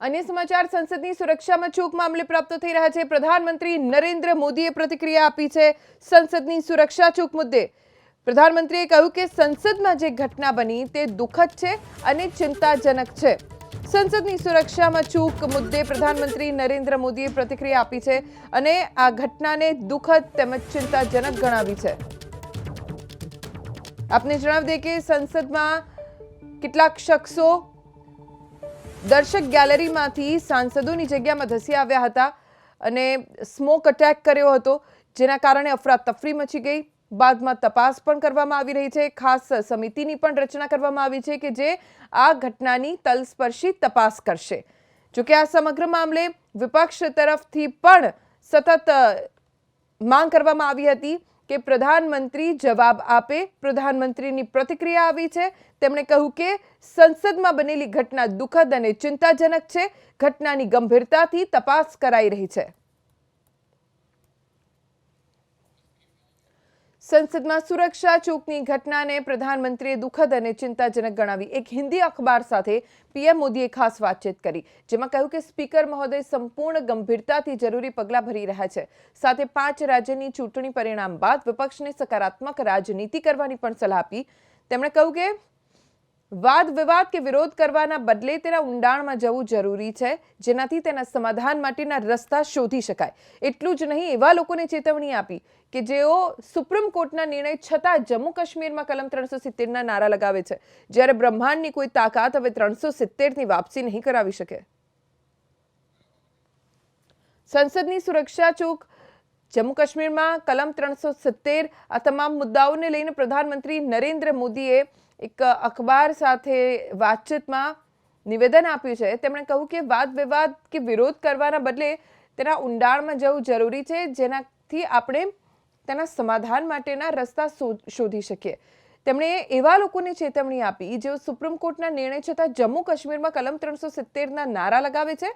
અન્ય સમાચાર, સંસદની સુરક્ષામાં ચૂક મામલે પ્રાપ્ત થઈ રહ્યા છે. પ્રધાનમંત્રી નરેન્દ્ર મોદીએ પ્રતિક્રિયા આપી છે સંસદની સુરક્ષા ચૂક મુદ્દે. પ્રધાનમંત્રીએ કહ્યું કે સંસદમાં જે ઘટના બની તે દુઃખદ છે અને ચિંતાજનક છે. સંસદની સુરક્ષામાં ચૂક મુદ્દે પ્રધાનમંત્રી નરેન્દ્ર મોદીએ પ્રતિક્રિયા આપી છે અને આ ઘટનાને દુઃખદ તેમજ ચિંતાજનક ગણાવી છે. આપને જણાવી દઈએ કે સંસદમાં કેટલાક શખ્સો દર્શક ગેલેરીમાંથી સાંસદોની જગ્યામાં ધસી આવ્યા હતા અને સ્મોક અટેક કર્યો હતો, જેના કારણે અફરાતફરી મચી ગઈ. બાદમાં તપાસ પણ કરવામાં આવી રહી છે. ખાસ સમિતિની પણ રચના કરવામાં આવી છે કે જે આ ઘટનાની તલસ્પર્શી તપાસ કરશે. જોકે આ સમગ્ર મામલે વિપક્ષ તરફથી પણ સતત માંગ કરવામાં આવી હતી. કે પ્રધાનમંત્રી જવાબ આપે, પ્રધાનમંત્રીની પ્રતિક્રિયા આવી છે. તેમણે કહ્યું કે સંસદમાં બનેલી ઘટના દુઃખદ અને ચિંતાજનક છે. ઘટનાની ગંભીરતાથી તપાસ કરાઈ રહી છે. સંસદમાં સુરક્ષા ચૂકની ઘટનાને પ્રધાનમંત્રીએ દુઃખદ અને ચિંતાજનક ગણાવી. એક હિન્દી અખબાર સાથે પીએમ મોદીએ ખાસ વાતચીત કરી, જેમાં કહ્યું કે સ્પીકર મહોદય સંપૂર્ણ ગંભીરતાથી જરૂરી પગલાં ભરી રહ્યા છે. સાથે પાંચ રાજ્યની ચૂંટણી પરિણામ બાદ વિપક્ષને સકારાત્મક રાજનીતિ કરવાની પણ સલાહ આપી. તેમણે કહ્યું કે વાદ વિવાદ કે વિરોધ કરવાના બદલે તેના ઊંડાણમાં જવું જરૂરી છે, જેનાથી તેના સમાધાન માટેના રસ્તા શોધી શકાય. એટલું જ નહીં, એવા લોકોને ચેતવણી આપી કે જેઓ સુપ્રીમ કોર્ટના નિર્ણય છતાં જમ્મુ કાશ્મીરમાં કલમ ત્રણસો સિત્તેરના નારા લગાવે છે. જ્યારે બ્રહ્માંડની કોઈ તાકાત હવે ત્રણસો સિત્તેરની વાપસી નહીં કરાવી શકે. સંસદની સુરક્ષા ચૂક જમ્મુ કાશ્મીરમાં કલમ ત્રણસો સિત્તેર આ તમામ મુદ્દાઓને લઈને પ્રધાનમંત્રી નરેન્દ્ર મોદીએ એક અખબાર સાથે વાતચીતમાં નિવેદન આપ્યું છે. તેમણે કહ્યું કે વાદ વિવાદ કે વિરોધ કરવાના બદલે તેના ઊંડાણમાં જવું જરૂરી છે, જેનાથી આપણે તેના સમાધાન માટેના રસ્તા શોધી શકીએ. તેમણે એવા લોકોને ચેતવણી આપી, જેઓ સુપ્રીમ કોર્ટના નિર્ણય છતાં જમ્મુ કાશ્મીરમાં કલમ ત્રણસો સિત્તેરના નારા લગાવે છે.